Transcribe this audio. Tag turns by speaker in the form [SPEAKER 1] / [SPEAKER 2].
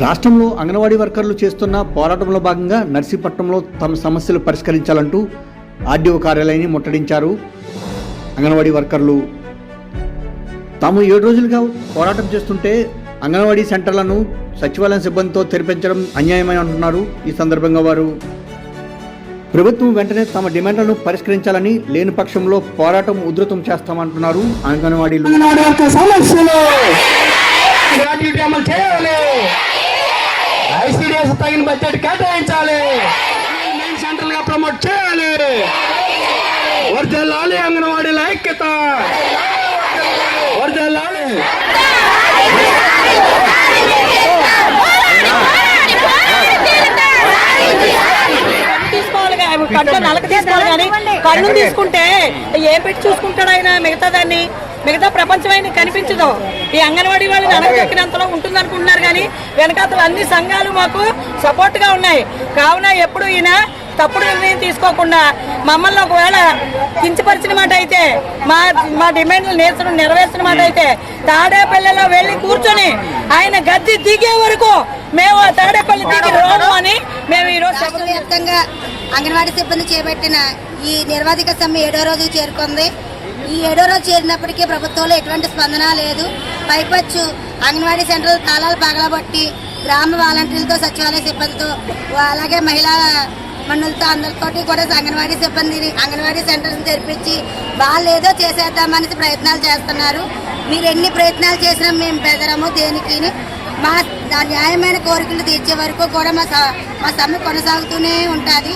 [SPEAKER 1] రాష్ట్రంలో అంగన్వాడీ వర్కర్లు చేస్తున్న పోరాటంలో భాగంగా నర్సీపట్నంలో తమ సమస్యలు పరిష్కరించాలంటూ ఆర్డీఓ కార్యాలయాన్ని ముట్టడించారు అంగన్వాడీ వర్కర్లు. తాము ఏడు రోజులుగా పోరాటం చేస్తుంటే అంగన్వాడీ సెంటర్లను సచివాలయం సిబ్బందితో తెరిపించడం అన్యాయమని అంటున్నారు ఈ సందర్భంగా వారు. ప్రభుత్వం వెంటనే తమ డిమాండ్లను పరిష్కరించాలని లేని పక్షంలో పోరాటం ఉధృతం చేస్తామంటున్నారు అంగన్వాడీలు.
[SPEAKER 2] తగిన బడ్జెట్ కేటాయించాలి. మెయిన్ సెంట్రల్గా ప్రమోట్ చేయాలి. వర్జల్లాలి అంగన్వాడీల ఐక్యత వర్జల్లాలి
[SPEAKER 3] తీసుకోవాలి కా- కంట్లో నలక తీసుకోవాలి కానీ కన్ను తీసుకుంటే ఏం పెట్టి చూసుకుంటాడు ఆయన మిగతా దాన్ని మిగతా ప్రపంచం ఆయన కనిపించదు. ఈ అంగన్వాడీ వాళ్ళు నడకెక్కినంతలో ఉంటుంది అనుకుంటున్నారు కానీ వెనకాతలు అన్ని సంఘాలు మాకు సపోర్ట్గా ఉన్నాయి. కావున ఎప్పుడు ఈయన తప్పుడు నిర్ణయం తీసుకోకుండా మమ్మల్ని ఒకవేళ కించపరిచిన మాట అయితే మా మా డిమాండ్లు నేర్చడం నెరవేర్చిన మాట అయితే తాడేపల్లిలో వెళ్ళి కూర్చొని ఆయన గద్దె దిగే వరకు మేము ఆ తాడేపల్లి దిగి రాము అని మేము ఈరోజు
[SPEAKER 4] వ్యాప్తంగా అంగన్వాడీ సిబ్బంది చేపట్టిన ఈ నిర్వాధిక సమ్మె ఏడో రోజు చేరుకుంది. ఈ ఏడో రోజు చేరినప్పటికీ ప్రభుత్వంలో ఎటువంటి స్పందన లేదు. పైపచ్చు అంగన్వాడీ సెంటర్ తాళాలు పగలబట్టి గ్రామ వాలంటీర్లతో సచివాలయ సిబ్బందితో అలాగే మహిళా మనులతో అందరితోటి కూడా అంగన్వాడీ సిబ్బందిని అంగన్వాడీ సెంటర్ని తెరిపించి వాళ్ళు ఏదో చేసేద్దామని ప్రయత్నాలు చేస్తున్నారు. మీరు ఎన్ని ప్రయత్నాలు చేసినా మేము బెదరము దేనికి మా న్యాయమైన కోరికలు తీర్చే వరకు కూడా మా మా సమ్మె కొనసాగుతూనే ఉంటుంది.